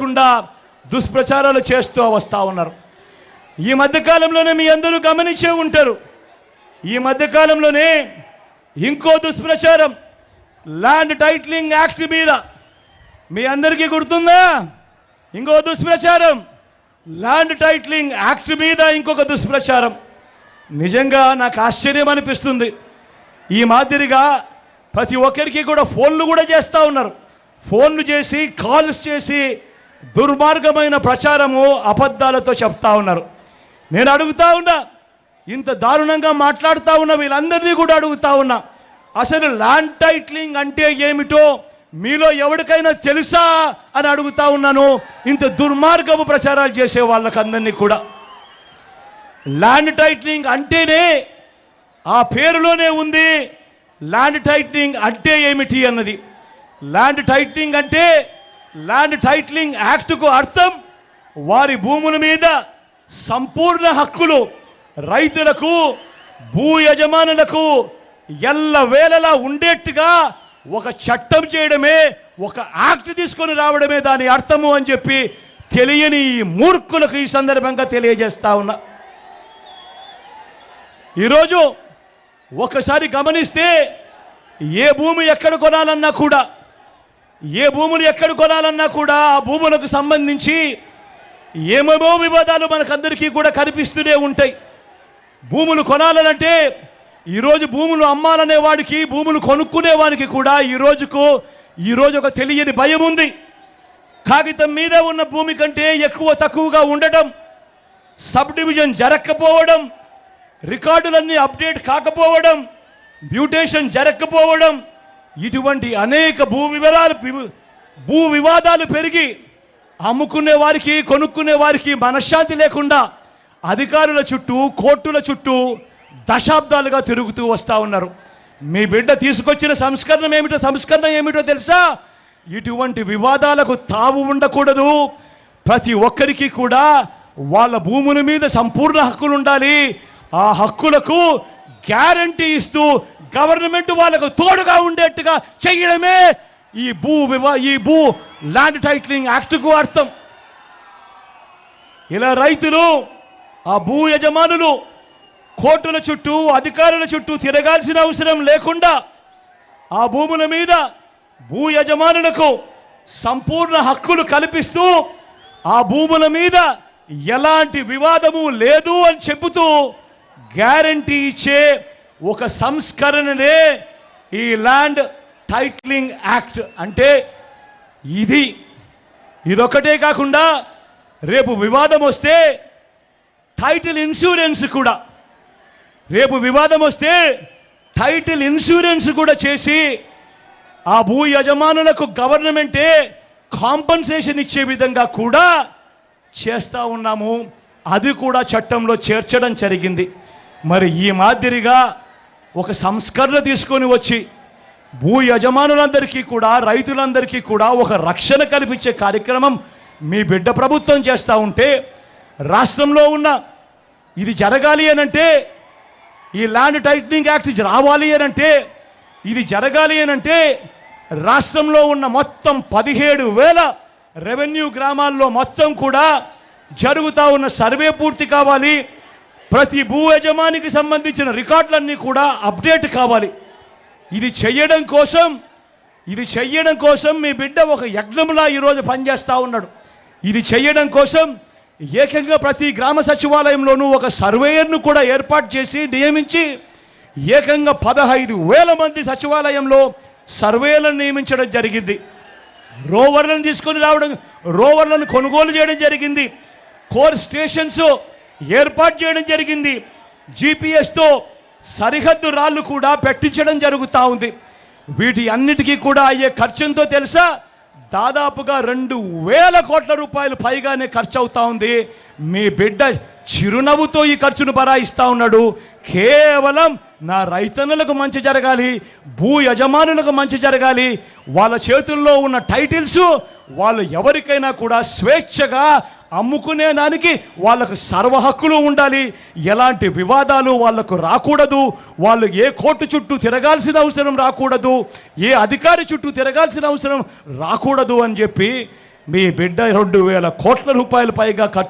లేకుండా దుష్ప్రచారాలు చేస్తూ వస్తూ ఉన్నారు. ఈ మధ్యకాలంలోనే మీ అందరూ గమనించే ఉంటారు. ఈ మధ్యకాలంలోనే ఇంకో దుష్ప్రచారం ల్యాండ్ టైటిలింగ్ యాక్ట్ మీద. మీ అందరికీ గుర్తుందా? ఇంకో దుష్ప్రచారం ల్యాండ్ టైటిలింగ్ యాక్ట్ మీద ఇంకొక దుష్ప్రచారం. నిజంగా నాకు ఆశ్చర్యం అనిపిస్తుంది. ఈ మాదిరిగా ప్రతి ఒక్కరికి కూడా ఫోన్లు కూడా చేస్తూ ఉన్నారు. ఫోన్లు చేసి కాల్స్ చేసి దుర్మార్గమైన ప్రచారము అబద్ధాలతో చెప్తా ఉన్నారు. నేను అడుగుతా ఉన్నా ఇంత దారుణంగా మాట్లాడుతూ ఉన్న వీళ్ళందరినీ కూడా అడుగుతా ఉన్నా. అసలు ల్యాండ్ టైట్లింగ్ అంటే ఏమిటో మీలో ఎవరికైనా తెలుసా అని అడుగుతా ఉన్నాను. ఇంత దుర్మార్గపు ప్రచారాలు చేసే వాళ్ళకందరినీ కూడా. ల్యాండ్ టైట్లింగ్ అంటేనే ఆ పేరులోనే ఉంది ల్యాండ్ టైట్లింగ్ అంటే ఏమిటి అన్నది. ల్యాండ్ టైట్లింగ్ అంటే ల్యాండ్ టైటిలింగ్ యాక్ట్కు అర్థం వారి భూముల మీద సంపూర్ణ హక్కులు రైతులకు భూ యజమానులకు ఎల్లవేళలా ఉండేట్టుగా ఒక చట్టం చేయడమే ఒక యాక్ట్ తీసుకొని రావడమే దాని అర్థము అని చెప్పి తెలియని ఈ మూర్ఖులకు ఈ సందర్భంగా తెలియజేస్తా ఉన్నా ఈరోజు ఒకసారి గమనిస్తే ఏ భూమి ఎక్కడ కొనాలన్నా కూడా ఏ భూములు ఎక్కడ కొనాలన్నా కూడా ఆ భూములకు సంబంధించి ఏమేమో వివాదాలు మనకందరికీ కూడా కనిపిస్తూనే ఉంటాయి. భూములు కొనాలనంటే ఈరోజు భూములు అమ్మాలనే వాడికి భూములు కొనుక్కునే వాడికి కూడా ఈ రోజుకు ఈరోజు ఒక తెలియని భయం ఉంది. కాగితం మీద ఉన్న భూమి కంటే ఎక్కువ తక్కువగా ఉండటం సబ్ డివిజన్ జరగకపోవడం రికార్డులన్నీ అప్డేట్ కాకపోవడం మ్యూటేషన్ జరగకపోవడం ఇటువంటి అనేక భూ వివరాలు భూ వివాదాలు పెరిగి అమ్ముకునే వారికి కొనుక్కునే వారికి మనశ్శాంతి లేకుండా అధికారుల చుట్టూ కోర్టుల చుట్టూ దశాబ్దాలుగా తిరుగుతూ వస్తూ ఉన్నారు. మీ బిడ్డ తీసుకొచ్చిన సంస్కరణ ఏమిటో సంస్కరణ ఏమిటో తెలుసా? ఇటువంటి వివాదాలకు తావు ఉండకూడదు. ప్రతి ఒక్కరికి కూడా వాళ్ళ భూముల మీద సంపూర్ణ హక్కులు ఉండాలి. ఆ హక్కులకు గ్యారంటీ ఇస్తూ గవర్నమెంట్ వాళ్ళకు తోడుగా ఉండేట్టుగా చేయడమే ఈ భూ వివా ఈ భూ ల్యాండ్ టైటిలింగ్ యాక్ట్కు అర్థం. ఇలా రైతులు ఆ భూ యజమానులు కోర్టుల చుట్టూ అధికారుల చుట్టూ తిరగాల్సిన అవసరం లేకుండా ఆ భూముల మీద భూ యజమానులకు సంపూర్ణ హక్కులు కల్పిస్తూ ఆ భూముల మీద ఎలాంటి వివాదము లేదు అని చెబుతూ గ్యారంటీ ఇచ్చే ఒక సంస్కరణనే ఈ ల్యాండ్ టైట్లింగ్ యాక్ట్ అంటే ఇది. ఇదొకటే కాకుండా రేపు వివాదం వస్తే టైటిల్ ఇన్సూరెన్స్ కూడా. రేపు వివాదం వస్తే టైటిల్ ఇన్సూరెన్స్ కూడా చేసి ఆ భూ యజమానులకు గవర్నమెంటే కాంపన్సేషన్ ఇచ్చే విధంగా కూడా చేస్తూ ఉన్నాము. అది కూడా చట్టంలో చేర్చడం జరిగింది. మరి ఈ మాదిరిగా ఒక సంస్కరణ తీసుకొని వచ్చి భూ యజమానులందరికీ కూడా రైతులందరికీ కూడా ఒక రక్షణ కల్పించే కార్యక్రమం మీ బిడ్డ ప్రభుత్వం చేస్తూ ఉంటే రాష్ట్రంలో ఉన్న ఇది జరగాలి అనంటే ఈ ల్యాండ్ టైటనింగ్ యాక్ట్ రావాలి అనంటే ఇది జరగాలి అనంటే రాష్ట్రంలో ఉన్న మొత్తం పదిహేడు వేల రెవెన్యూ గ్రామాల్లో మొత్తం కూడా జరుగుతూ ఉన్న సర్వే పూర్తి కావాలి. ప్రతి భూ యజమానికి సంబంధించిన రికార్డులన్నీ కూడా అప్డేట్ కావాలి. ఇది చెయ్యడం కోసం ఇది చెయ్యడం కోసం మీ బిడ్డ ఒక యజ్ఞంలా ఈరోజు పనిచేస్తూ ఉన్నాడు. ఇది చెయ్యడం కోసం ఏకంగా ప్రతి గ్రామ సచివాలయంలోనూ ఒక సర్వేయర్ను కూడా ఏర్పాటు చేసి నియమించి ఏకంగా పదహైదు వేల మంది సచివాలయంలో సర్వేలను నియమించడం జరిగింది. రోవర్లను తీసుకొని రావడం రోవర్లను కొనుగోలు చేయడం జరిగింది. కోర్ స్టేషన్స్ ఏర్పాటు చేయడం జరిగింది. జీపీఎస్తో సరిహద్దు రాళ్ళు కూడా పెట్టించడం జరుగుతూ ఉంది. వీటి అన్నిటికీ కూడా అయ్యే ఖర్చుంతో తెలుసా? దాదాపుగా రెండు వేల కోట్ల రూపాయలు పైగానే ఖర్చు అవుతా ఉంది. మీ బిడ్డ చిరునవ్వుతో ఈ ఖర్చును బరాయిస్తా ఉన్నాడు. కేవలం నా రైతన్నులకు మంచి జరగాలి భూ యజమానులకు మంచి జరగాలి వాళ్ళ చేతుల్లో ఉన్న టైటిల్స్ వాళ్ళు ఎవరికైనా కూడా స్వేచ్ఛగా అమ్ముకునే దానికి వాళ్ళకు సర్వహక్కులు ఉండాలి. ఎలాంటి వివాదాలు వాళ్ళకు రాకూడదు. వాళ్ళు ఏ కోర్టు చుట్టూ తిరగాల్సిన అవసరం రాకూడదు. ఏ అధికారి చుట్టూ తిరగాల్సిన అవసరం రాకూడదు అని చెప్పి మీ బిడ్డ రెండు వేల కోట్ల రూపాయల పైగా ఖర్చు